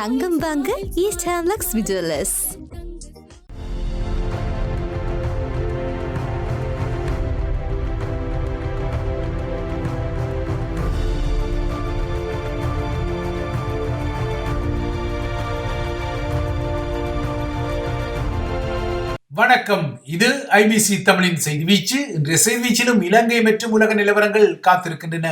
தங்கம் வாங்க ஈஸ்ட் ஹேம்லக்ஸ் விஜுவலர்ஸ் வணக்கம். இது ஐபிசி தமிழின் செய்தி வீச்சு. இன்றைய செய்தி வீச்சிலும் இலங்கை மற்றும் உலக நிலவரங்கள் காத்திருக்கின்றன.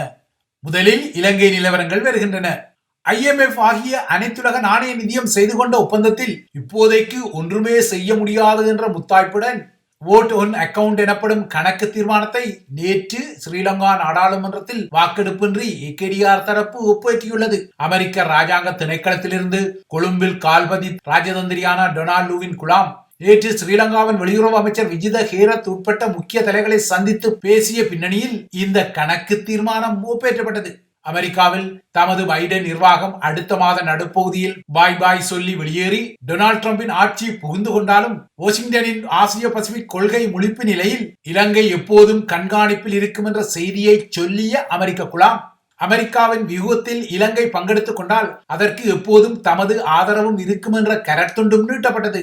முதலில் இலங்கை நிலவரங்கள் வருகின்றன. ஐஎம்எஃப் ஆகிய அனைத்துலக நாணய நிதியம் செய்து கொண்ட ஒப்பந்தத்தில் இப்போதைக்கு ஒன்றுமே செய்ய முடியாது என்ற முத்தாய்ப்புடன் ஓட் ஒன் அக்கவுண்ட் எனப்படும் கணக்கு தீர்மானத்தை நேற்று ஸ்ரீலங்கா நாடாளுமன்றத்தில் வாக்கெடுப்பின்றி ஏகேடிஆர் தரப்பு ஒப்பேற்றியுள்ளது அமெரிக்க ராஜாங்க திணைக்களத்திலிருந்து கொழும்பில் கால்பதி ராஜதந்திரியான டொனால்டுவின் குலாம் நேற்று ஸ்ரீலங்காவின் வெளியுறவு அமைச்சர் விஜித ஹேரத் உட்பட்ட முக்கிய தலைகளை சந்தித்து பேசிய பின்னணியில் இந்த கணக்கு தீர்மானம் ஒப்பேற்றப்பட்டது. அமெரிக்காவில் தமது பைடன் நிர்வாகம் அடுத்த மாத நடுப்பகுதியில் பாய் பாய் சொல்லி வெளியேறி டொனால்ட் டிரம்பின் ஆட்சி புகுந்து கொண்டாலும் வாஷிங்டனின் ஆசிய பசிபிக் கொள்கை முழிப்பு நிலையில் இலங்கை எப்போதும் கண்காணிப்பில் இருக்கும் என்ற செய்தியை சொல்லிய அமெரிக்க குழாம் அமெரிக்காவின் வியூகத்தில் இலங்கை பங்கெடுத்துக் கொண்டால் அதற்கு எப்போதும் தமது ஆதரவும் இருக்கும் என்ற கரத்துண்டும் நீட்டப்பட்டது.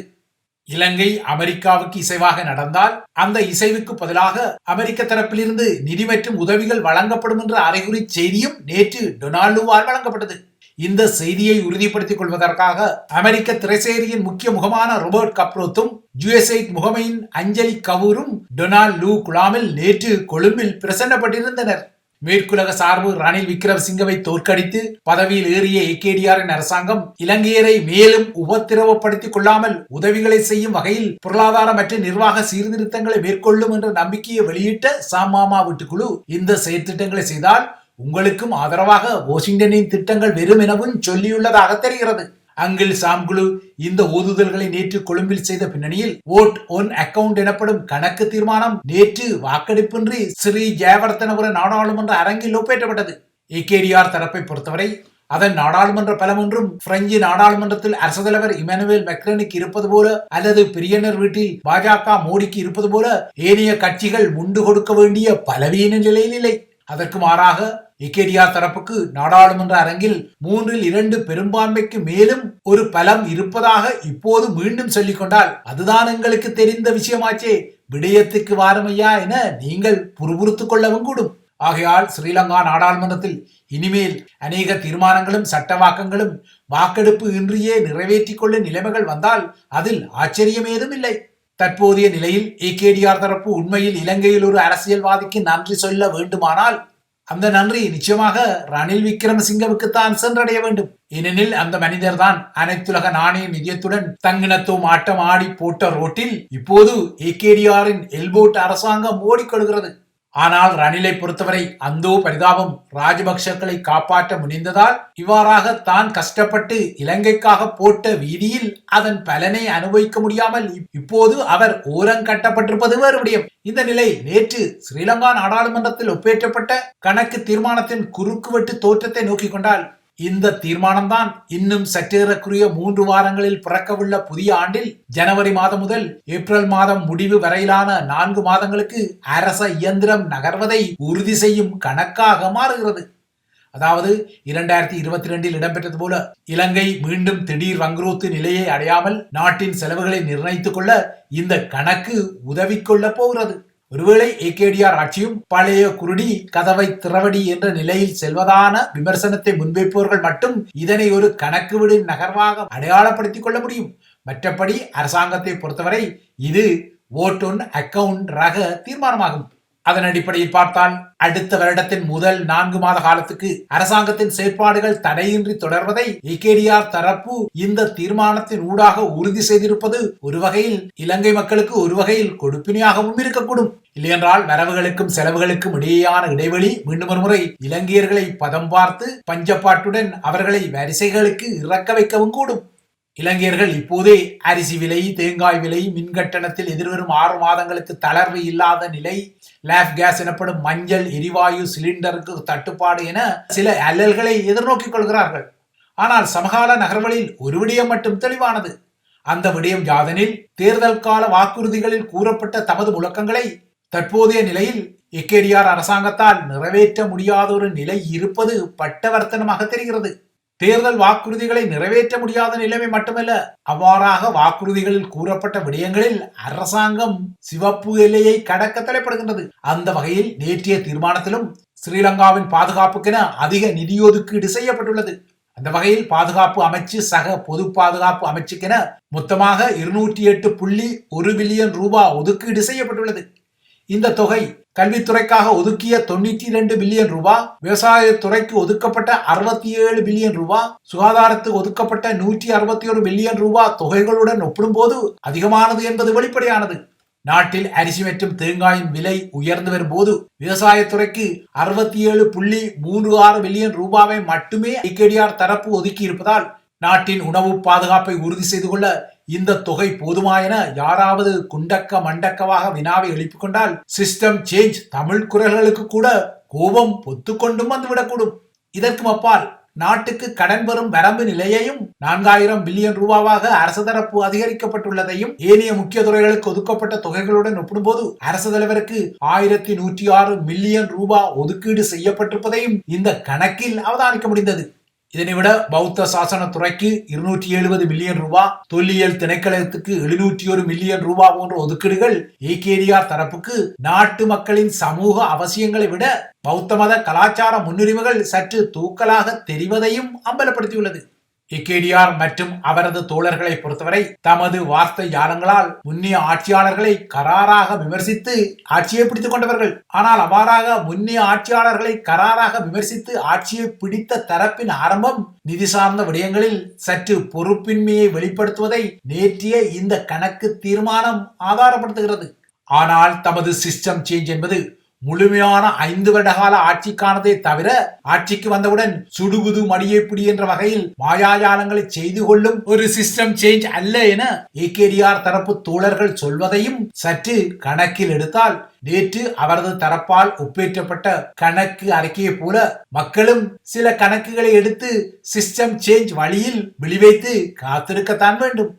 இலங்கை அமெரிக்காவுக்கு இசைவாக நடந்தால் அந்த இசைவுக்கு பதிலாக அமெரிக்க தரப்பிலிருந்து நிதி மற்றும் உதவிகள் வழங்கப்படும் என்ற அறிகுறி செய்தியும் நேற்று டொனால்டுவால் வழங்கப்பட்டது. இந்த செய்தியை உறுதிப்படுத்திக் கொள்வதற்காக அமெரிக்க திரைசேரியின் முக்கிய முகமான ரோபர்ட் கப்ரோத்தும் யுஎஸ்ஐ முகமையின் அஞ்சலி கவூரும் டொனால்ட் லூ குலாமில் நேற்று கொழும்பில் பிரசன்னப்பட்டிருந்தனர். மேற்குலக சார்பு ரணில் விக்ரமசிங்கவை தோற்கடித்து பதவியில் ஏறிய ஏகேடிஆரின் அரசாங்கம் இலங்கையரை மேலும் உபத்திரவப்படுத்திக் கொள்ளாமல் உதவிகளை செய்யும் வகையில் பொருளாதார மற்றும் நிர்வாக சீர்திருத்தங்களை மேற்கொள்ளும் என்ற நம்பிக்கையை வெளியிட்ட சாமாமா வீட்டுக்குழு இந்த செயற்திட்டங்களை செய்தால் உங்களுக்கும் ஆதரவாக வாஷிங்டனின் திட்டங்கள் வெறும் எனவும் சொல்லியுள்ளதாக தெரிகிறது. அங்கில் சாம்குழு இந்த ஓதுதல்களை நேற்று கொழும்பில் செய்த பின்னணியில் ஓட் ஒன் அக்கவுண்ட் எனப்படும் கணக்கு தீர்மானம் நேற்று வாக்கெடுப்பின்றி ஸ்ரீ ஜெயவர்த்தனபுர நாடாளுமன்ற அரங்கில் ஒப்பேற்றப்பட்டது. ஏகேடிஆர் தரப்பை பொறுத்தவரை அதன் நாடாளுமன்ற பலம் ஒன்றும் பிரெஞ்சு நாடாளுமன்றத்தில் அரசு தலைவர் இமானுவேல் மெக்ரனுக்கு இருப்பது போல அல்லது பிரியனர் வீட்டில் பாஜக மோடிக்கு இருப்பது போல ஏனைய கட்சிகள் முண்டு கொடுக்க வேண்டிய பலவீன நிலையில் இல்லை. அதற்கு மாறாக நிக்கேடியா தரப்புக்கு நாடாளுமன்ற அரங்கில் மூன்றில் இரண்டு பெரும்பான்மைக்கு மேலும் ஒரு பலம் இருப்பதாக இப்போது மீண்டும் சொல்லிக் கொண்டால் அதுதான் எங்களுக்கு தெரிந்த விஷயமாச்சே. விடயத்துக்கு வாரமையா என நீங்கள் புறுபுறுத்துக் கொள்ளவும் கூடும். ஆகையால் ஸ்ரீலங்கா நாடாளுமன்றத்தில் இனிமேல் அநேக தீர்மானங்களும் சட்டவாக்கங்களும் வாக்கெடுப்பு இன்றியே நிறைவேற்றிக் கொள்ளும் நிலைமைகள் வந்தால் அதில் ஆச்சரியம் ஏதும் இல்லை. தற்போதைய நிலையில் ஏகேடிஆர் தரப்பு உண்மையில் இலங்கையில் ஒரு அரசியல்வாதிக்கு நன்றி சொல்ல வேண்டுமானால் அந்த நன்றி நிச்சயமாக ரணில் விக்ரமசிங்கவுக்கு தான் சென்றடைய வேண்டும். ஏனெனில் அந்த மனிதர் தான் அனைத்துலக நாணய நிதியத்துடன் தங்கினத்துவம் ஆட்டம் ஆடி போட்ட ரோட்டில் இப்போது ஏகேடிஆரின் எல்போட் அரசாங்கம் ஓடிக்கொள்கிறது. ஆனால் ரணிலை பொறுத்தவரை அந்தோ பரிதாபம் ராஜபக்சக்களை காப்பாற்ற முனைந்ததால் இவ்வாறாக தான் கஷ்டப்பட்டு இலங்கைக்காக போட்ட வீதியில் அதன் பலனை அனுபவிக்க முடியாமல் இப்போது அவர் ஓரங்கட்டப்பட்டிருப்பது வேறு விடயம். இந்த நிலை நேற்று ஸ்ரீலங்கா நாடாளுமன்றத்தில் ஒப்பேற்றப்பட்ட கணக்கு தீர்மானத்தின் குறுக்குவெட்டு தோற்றத்தை நோக்கிக் கொண்டால் இந்த தீர்மானம்தான் இன்னும் சற்றேறக்குரிய மூன்று வாரங்களில் பிறக்கவுள்ள புதிய ஆண்டில் ஜனவரி மாதம் முதல் ஏப்ரல் மாதம் முடிவு வரையிலான நான்கு மாதங்களுக்கு அரச இயந்திரம் நகர்வதை உறுதி செய்யும் கணக்காக மாறுகிறது. அதாவது இரண்டாயிரத்தி இருபத்தி ரெண்டில் இடம்பெற்றது போல இலங்கை மீண்டும் திடீர் வங்குரோத்து நிலையை அடையாமல் நாட்டின் செலவுகளை நிர்ணயித்துக் கொள்ள இந்த கணக்கு உதவி கொள்ள போகிறது. ஒருவேளை ஏகேடிஆர் ஆட்சியும் பழைய குருடி கதவை திறவடி என்ற நிலையில் செல்வதான விமர்சனத்தை முன்வைப்பவர்கள் மட்டும் இதனை ஒரு கணக்கு விடு நகர்வாக அடையாளப்படுத்திக் கொள்ள முடியும். மற்றபடி அரசாங்கத்தை பொறுத்தவரை இது ஓட் அக்கவுண்ட் ரக தீர்மானமாகும். அதன் அடிப்படையில் பார்த்தால் அடுத்த வருடத்தின் முதல் நான்கு மாத காலத்துக்கு அரசாங்கத்தின் செயற்பாடுகள் தடையின்றி தொடர்வதை ஏகேடிஆர் தரப்பு இந்த தீர்மானத்தின் ஊடாக உறுதி செய்திருப்பது ஒரு வகையில் இலங்கை மக்களுக்கு ஒரு வகையில் கொடுப்பினையாகவும் இருக்கக்கூடும். இல்லையென்றால் வரவுகளுக்கும் செலவுகளுக்கும் இடையேயான இடைவெளி மீண்டும் ஒரு முறை இலங்கையர்களை பதம் பார்த்து பஞ்சப்பாட்டுடன் அவர்களை வரிசைகளுக்கு இறக்க வைக்கவும் கூடும். இலங்கையர்கள் இப்போதே அரிசி விலை தேங்காய் விலை மின்கட்டணத்தில் எதிர்வரும் ஆறு மாதங்களுக்கு தளர்வு இல்லாத நிலை லேப் கேஸ் எனப்படும் மஞ்சள் எரிவாயு சிலிண்டருக்கு தட்டுப்பாடு என சில அல்லல்களை எதிர்நோக்கிக் கொள்கிறார்கள். ஆனால் சமகால நகர்வுகளில் ஒரு விடயம் மட்டும் தெளிவானது. அந்த விடயம் யாதனில் தேர்தல் கால வாக்குறுதிகளில் கூறப்பட்ட தமது முழக்கங்களை தற்போதைய நிலையில் எக்கேடிஆர் அரசாங்கத்தால் நிறைவேற்ற முடியாத ஒரு நிலை இருப்பது பட்டவர்த்தனமாக தெரிகிறது. தேர்தல் வாக்குறுதிகளை நிறைவேற்ற முடியாத நிலைமை மட்டுமல்ல அவ்வாறாக வாக்குறுதிகளில் கூறப்பட்ட விடயங்களில் அரசாங்கம் சிவப்பு எல்லையை கடக்க தலைப்படுகின்றது. அந்த வகையில் நேற்றைய தீர்மானத்திலும் ஸ்ரீலங்காவின் பாதுகாப்புக்கென அதிக நிதியொதுக்கீடு செய்யப்பட்டுள்ளது. அந்த வகையில் பாதுகாப்பு அமைச்சு சக பொது பாதுகாப்பு அமைச்சுக்கென மொத்தமாக இருநூற்றி எட்டு புள்ளி ஒரு பில்லியன் ரூபாய் ஒதுக்கீடு செய்யப்பட்டுள்ளது. இந்த தொகை கல்வித்துறைக்காக ஒதுக்கிய தொண்ணூற்றி இரண்டு பில்லியன் ரூபாய் விவசாயத்துறைக்கு ஒதுக்கப்பட்ட அறுபத்தி ஏழு பில்லியன் ரூபாய் சுகாதாரத்துக்கு ஒதுக்கப்பட்ட நூற்றி அறுபத்தி ஒரு பில்லியன் ரூபாய் தொகைகளுடன் ஒப்பிடும்போது அதிகமானது என்பது வெளிப்படையானது. நாட்டில் அரிசி மற்றும் தேங்காயின் விலை உயர்ந்து வரும்போது விவசாயத்துறைக்கு அறுபத்தி ஏழு புள்ளி மூன்று ஆறு பில்லியன் ரூபாவை மட்டுமே ஐகேடிஆர் தரப்பு ஒதுக்கி இருப்பதால் நாட்டின் உணவு பாதுகாப்பை உறுதி செய்து கொள்ள இந்த தொகை போதுமா என யாராவது குண்டக்க மண்டக்கவாக வினாவை எழுப்பிக் கொண்டால் சிஸ்டம் சேஞ்ச் தமிழ் குரல்களுக்கு கூட கோபம் பொத்துக்கொண்டும் வந்துவிடக்கூடும். இதற்கும் அப்பால் நாட்டுக்கு கடன் பெறும் வரம்பு நிலையையும் நான்காயிரம் பில்லியன் ரூபாவாக அரசு தரப்பு அதிகரிக்கப்பட்டுள்ளதையும் ஏனைய முக்கிய துறைகளுக்கு ஒதுக்கப்பட்ட தொகைகளுடன் ஒப்பிடும்போது அரசு தலைவருக்கு ஆயிரத்தி நூற்றி ஆறு மில்லியன் ரூபாய் ஒதுக்கீடு செய்யப்பட்டிருப்பதையும் இந்த கணக்கில் அவதானிக்க முடிந்தது. இதனைவிட பௌத்த சாசன துறைக்கு இருநூற்றி எழுபது மில்லியன் ரூபாய் தொல்லியல் திணைக்களத்துக்கு எழுநூற்றி ஒரு மில்லியன் ரூபாய் போன்ற ஒதுக்கீடுகள் ஏகேரியார் தரப்புக்கு நாட்டு மக்களின் சமூக அவசியங்களை விட பௌத்த மத கலாச்சார முன்னுரிமைகள் சற்று தூக்கலாக தெரிவதையும் அம்பலப்படுத்தியுள்ளது. இக்கேடிஆர் மற்றும் அவரது தோழர்களை பொறுத்தவரை தமது வார்த்தை ஜாலங்களால் முன்னிய ஆட்சியாளர்களை கராராக விமர்சித்து ஆட்சியை பிடித்துக் கொண்டவர்கள். ஆனால் அவ்வாறாக முன்னிய ஆட்சியாளர்களை கராராக விமர்சித்து ஆட்சியை பிடித்த தரப்பின் ஆரம்பம் நிதி சார்ந்த விடயங்களில் சற்று பொறுப்பின்மையை வெளிப்படுத்துவதை நேற்றைய இந்த கணக்கு தீர்மானம் ஆதாரப்படுத்துகிறது. ஆனால் தமது சிஸ்டம் சேஞ்ச் என்பது முழுமையான ஐந்து வருடகால ஆட்சிக்கானதே தவிர ஆட்சிக்கு வந்தவுடன் சுடுகுது மடியைப்பிடி என்ற வகையில் மாயாஜாலங்களை செய்து கொள்ளும் ஒரு சிஸ்டம் சேஞ்ச் அல்ல என ஏகேடிஆர் தரப்பு தோழர்கள் சொல்வதையும் சற்று கணக்கில் எடுத்தால் நேற்று அவரது தரப்பால் ஒப்பேற்றப்பட்ட கணக்கு அறிக்கையை போல மக்களும் சில கணக்குகளை எடுத்து சிஸ்டம் சேஞ்ச் வழியில் விழிவைத்து காத்திருக்கத்தான் வேண்டும்.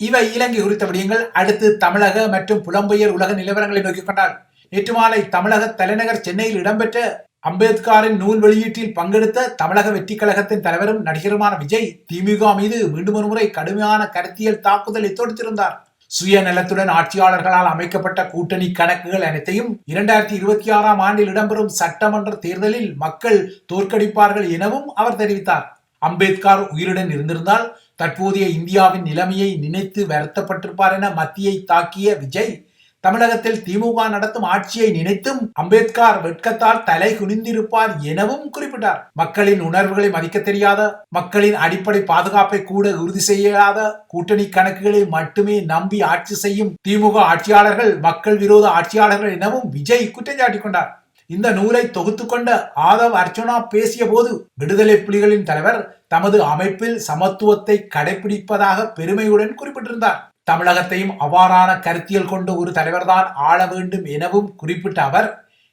இவை இலங்கை குறித்த விடயங்கள். அடுத்து தமிழக மற்றும் புலம்பெயர் உலக நிலவரங்களை நோக்கிக் கொண்டால் நேற்று மாலை தமிழக தலைநகர் சென்னையில் இடம்பெற்ற அம்பேத்கரின் நூல் வெளியீட்டில் பங்கெடுத்த தமிழக வெற்றி கழகத்தின் தலைவரும் நடிகருமான விஜய் திமுக மீது மீண்டும் ஒரு முறை கடுமையான கருத்தியல் தாக்குதலை தொடுத்திருந்தார். சுயநலத்துடன் ஆட்சியாளர்களால் அமைக்கப்பட்ட கூட்டணி கணக்குகள் அனைத்தையும் இரண்டாயிரத்தி இருபத்தி ஆறாம் ஆண்டில் இடம்பெறும் சட்டமன்ற தேர்தலில் மக்கள் தோற்கடிப்பார்கள் எனவும் அவர் தெரிவித்தார். அம்பேத்கர் உயிருடன் இருந்திருந்தால் தற்போதைய இந்தியாவின் நிலைமையை நினைத்து வருத்தப்பட்டிருப்பார் என மத்தியை தாக்கிய விஜய் தமிழகத்தில் திமுக நடத்தும் ஆட்சியை நினைத்தும் அம்பேத்கர் வெட்கத்தால் தலை குனிந்திருப்பார் எனவும் குறிப்பிட்டார். மக்களின் உணர்வுகளை மதிக்க தெரியாத மக்களின் அடிப்படை பாதுகாப்பை கூட உறுதி செய்யாத கூட்டணி கணக்குகளை மட்டுமே நம்பி ஆட்சி செய்யும் திமுக ஆட்சியாளர்கள் மக்கள் விரோத ஆட்சியாளர்கள் எனவும் விஜய் குற்றம் சாட்டிக் கொண்டார். இந்த நூலை தொகுத்து கொண்ட ஆதவ் அர்ச்சுனா பேசிய போது விடுதலை புலிகளின் தலைவர் தமது அமைப்பில் சமத்துவத்தை கடைபிடிப்பதாக பெருமையுடன் குறிப்பிட்டிருந்தார். தமிழகத்தையும் அவ்வாறான கருத்தியல் கொண்டு ஒரு தலைவர்தான் ஆள வேண்டும் எனவும் குறிப்பிட்ட அவர்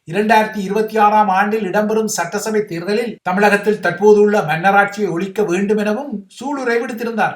இரண்டாயிரத்தி இருபத்தி ஆறாம் ஆண்டில் இடம்பெறும் சட்டசபை தேர்தலில் தமிழகத்தில் தற்போதுள்ள மன்னராட்சியை ஒழிக்க வேண்டும் எனவும் சூளுரை விடுத்திருந்தார்.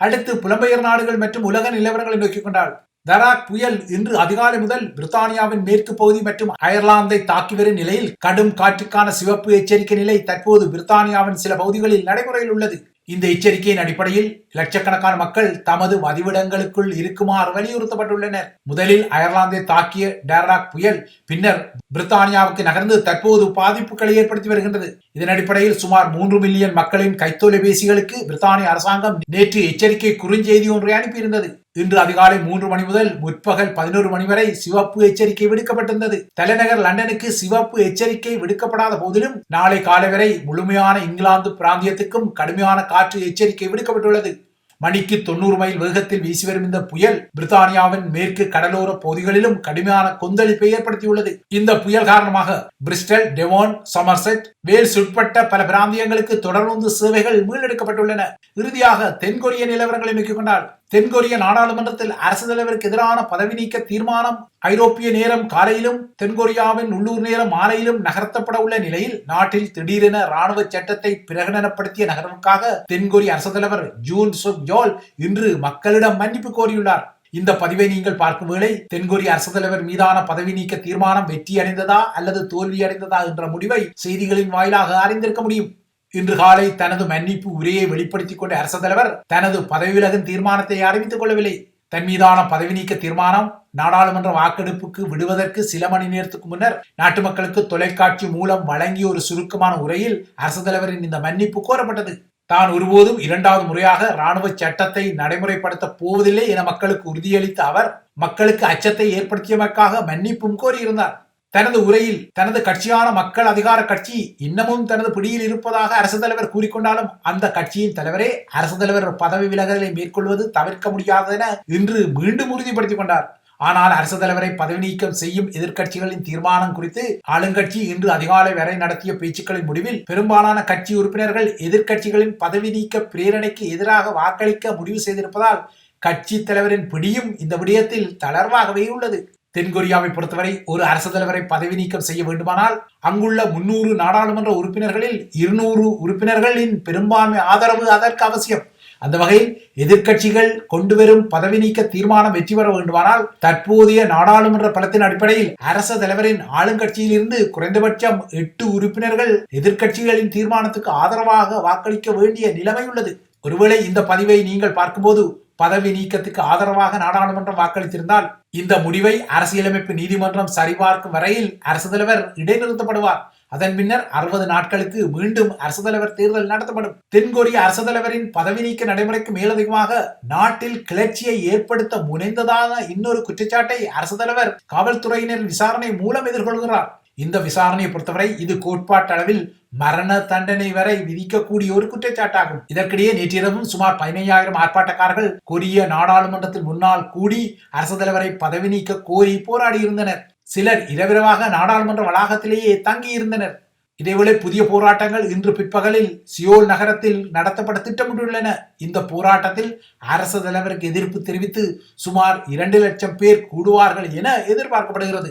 அடுத்து புலம்பெயர் நாடுகள் மற்றும் உலக நிலவரங்களை நோக்கிக் கொண்டால் தராக் புயல் இன்று அதிகாலை முதல் பிரித்தானியாவின் மேற்கு பகுதி மற்றும் அயர்லாந்தை தாக்கி வரும் நிலையில் கடும் காற்றுக்கான சிவப்பு எச்சரிக்கை நிலை தற்போது பிரித்தானியாவின் சில பகுதிகளில் நடைமுறையில் உள்ளது. இந்த எச்சரிக்கையின் அடிப்படையில் லட்சக்கணக்கான மக்கள் தமது மதிவிடங்களுக்குள் இருக்குமாறு வலியுறுத்தப்பட்டுள்ளனர். முதலில் அயர்லாந்தை தாக்கிய டேராக் புயல் பின்னர் பிரித்தானியாவுக்கு நகர்ந்து தற்போது பாதிப்புகளை ஏற்படுத்தி வருகின்றது. இதன் அடிப்படையில் சுமார் மூன்று மில்லியன் மக்களின் கைத்தொலைபேசிகளுக்கு பிரித்தானிய அரசாங்கம் நேற்று எச்சரிக்கை குறுஞ்செய்தி ஒன்றை அனுப்பியிருந்தது. இன்று அதிகாலை மூன்று மணி முதல் முற்பகல் பதினோரு மணி வரை சிவப்பு எச்சரிக்கை விடுக்கப்பட்டிருந்தது. தலைநகர் லண்டனுக்கு சிவப்பு எச்சரிக்கை விடுக்கப்படாத போதிலும் நாளை காலை வரை முழுமையான இங்கிலாந்து பிராந்தியத்துக்கும் கடுமையான காற்று எச்சரிக்கை விடுக்கப்பட்டுள்ளது. மணிக்கு தொண்ணூறு மைல் வேகத்தில் வீசி வரும் இந்த புயல் பிரித்தானியாவின் மேற்கு கடலோர பகுதிகளிலும் கடுமையான கொந்தளிப்பை ஏற்படுத்தியுள்ளது. இந்த புயல் காரணமாக பிரிஸ்டல் டெவோன் சமர்செட் வேல்ஸ் உட்பட்ட பல பிராந்தியங்களுக்கு தொடர்ந்து சேவைகள் மீளெடுக்கப்பட்டுள்ளன. இறுதியாக தென்கொரிய நிலவரங்களை நோக்கிக் கொண்டால் தென்கொரிய நாடாளுமன்றத்தில் அரசு தலைவருக்கு எதிரான பதவி நீக்க தீர்மானம் ஐரோப்பிய நேரம் காலையிலும் தென்கொரியாவின் உள்ளூர் நேரம் மாலையிலும் நகர்த்தப்பட உள்ள நிலையில் நாட்டில் திடீரென ராணுவ சட்டத்தை பிரகடனப்படுத்திய நகர்வுக்காக தென்கொரிய அரசு தலைவர் ஜூன் சுக் ஜோல் இன்று மக்களிடம் மன்னிப்பு கோரியுள்ளார். இந்த பதிவை நீங்கள் பார்க்கும் வேளை தென்கொரிய அரசு தலைவர் மீதான பதவி நீக்க தீர்மானம் வெற்றி அடைந்ததா அல்லது தோல்வி அடைந்ததா என்ற முடிவை செய்திகளின் வாயிலாக அறிந்திருக்க முடியும். இன்று காலை தனது மன்னிப்பு உரையை வெளிப்படுத்திக் கொண்ட அரச தலைவர் தனது பதவி விலகும் தீர்மானத்தை அறிவித்துக் கொள்ளவில்லை. தன் மீதான பதவி நீக்க தீர்மானம் நாடாளுமன்ற வாக்கெடுப்புக்கு விடுவதற்கு சில மணி நேரத்துக்கு முன்னர் நாட்டு மக்களுக்கு தொலைக்காட்சி மூலம் வழங்கிய ஒரு சுருக்கமான உரையில் அரசு தலைவரின் இந்த மன்னிப்பு கோரப்பட்டது. தான் ஒருபோதும் இரண்டாவது முறையாக ராணுவ சட்டத்தை நடைமுறைப்படுத்த போவதில்லை என மக்களுக்கு உறுதியளித்த அவர் மக்களுக்கு அச்சத்தை ஏற்படுத்தியமைக்காக மன்னிப்பும் கோரியிருந்தார். தனது உரையில் தனது கட்சியான மக்கள் அதிகார கட்சி இன்னமும் தனது பிடியில் இருப்பதாக அரசு தலைவர் கூறிக்கொண்டாலும் அந்த கட்சியின் தலைவரே அரசு தலைவர் பதவி விலகலை மேற்கொள்வது தவிர்க்க முடியாதென இன்று மீண்டும் உறுதிப்படுத்திக் கொண்டார். ஆனால் அரசு தலைவரை பதவி நீக்கம் செய்யும் எதிர்க்கட்சிகளின் தீர்மானம் குறித்து ஆளுங்கட்சி இன்று அதிகாலை வரை நடத்திய பேச்சுக்களின் முடிவில் பெரும்பாலான கட்சி உறுப்பினர்கள் எதிர்க்கட்சிகளின் பதவி நீக்க பிரேரணைக்கு எதிராக வாக்களிக்க முடிவு செய்திருப்பதால் கட்சி தலைவரின் பிடியும் இந்த விடயத்தில் தளர்வாகவே உள்ளது. தென்கொரியாவை பொறுத்தவரை ஒரு அரசு தலைவரை பதவி நீக்கம் செய்ய வேண்டுமானால் அங்குள்ள முன்னூறு நாடாளுமன்ற உறுப்பினர்களில் இருநூறு உறுப்பினர்களின் பெரும்பான்மை ஆதரவு அதற்கு அவசியம். அந்த வகையில் எதிர்க்கட்சிகள் கொண்டு வரும் பதவி நீக்க தீர்மானம் வெற்றி பெற வேண்டுமானால் தற்போதைய நாடாளுமன்ற பலத்தின் அடிப்படையில் அரச தலைவரின் ஆளுங்கட்சியில் இருந்து குறைந்தபட்சம் எட்டு உறுப்பினர்கள் எதிர்க்கட்சிகளின் தீர்மானத்துக்கு ஆதரவாக வாக்களிக்க வேண்டிய நிலைமை உள்ளது. ஒருவேளை இந்த பதிவை நீங்கள் பார்க்கும்போது பதவி நீக்கத்துக்கு ஆதரவாக நாடாளுமன்றம் வாக்களித்திருந்தால் இந்த முடிவை அரசியலமைப்பு நீதிமன்றம் சரிபார்க்கும் வரையில் அரசு தலைவர் இடைநிறுத்தப்படுவார். அதன் பின்னர் அறுபது நாட்களுக்கு மீண்டும் அரசு தலைவர் தேர்தல் நடத்தப்படும். தென்கொரிய அரசு தலைவரின் பதவி நீக்க நடைமுறைக்கு மேலதிகமாக நாட்டில் கிளர்ச்சியை ஏற்படுத்த முனைந்ததான இன்னொரு குற்றச்சாட்டை அரசு தலைவர் காவல்துறையினர் விசாரணை மூலம் எதிர்கொள்கிறார். இந்த விசாரணையை பொறுத்தவரை இது கோட்பாட்டளவில் மரண தண்டனை வரை விதிக்கக்கூடிய ஒரு குற்றச்சாட்டாகும். இதற்கிடையே நேற்றிரவும் சுமார் பதினைஞ்சாயிரம் ஆர்ப்பாட்டக்காரர்கள் கொரிய நாடாளுமன்றத்தில் முன்னால் கூடி அரசு தலைவரை பதவி நீக்க கோரி போராடியிருந்தனர் சிலர் இரவிரவாக நாடாளுமன்ற வளாகத்திலேயே தங்கியிருந்தனர் இதேவேளை புதிய போராட்டங்கள் இன்று பிற்பகலில் சியோல் நகரத்தில் நடத்தப்பட திட்டமிட்டுள்ளன. இந்த போராட்டத்தில் அரசு தலைவருக்கு எதிர்ப்பு தெரிவித்து சுமார் இரண்டு லட்சம் பேர் கூடுவார்கள் என எதிர்பார்க்கப்படுகிறது.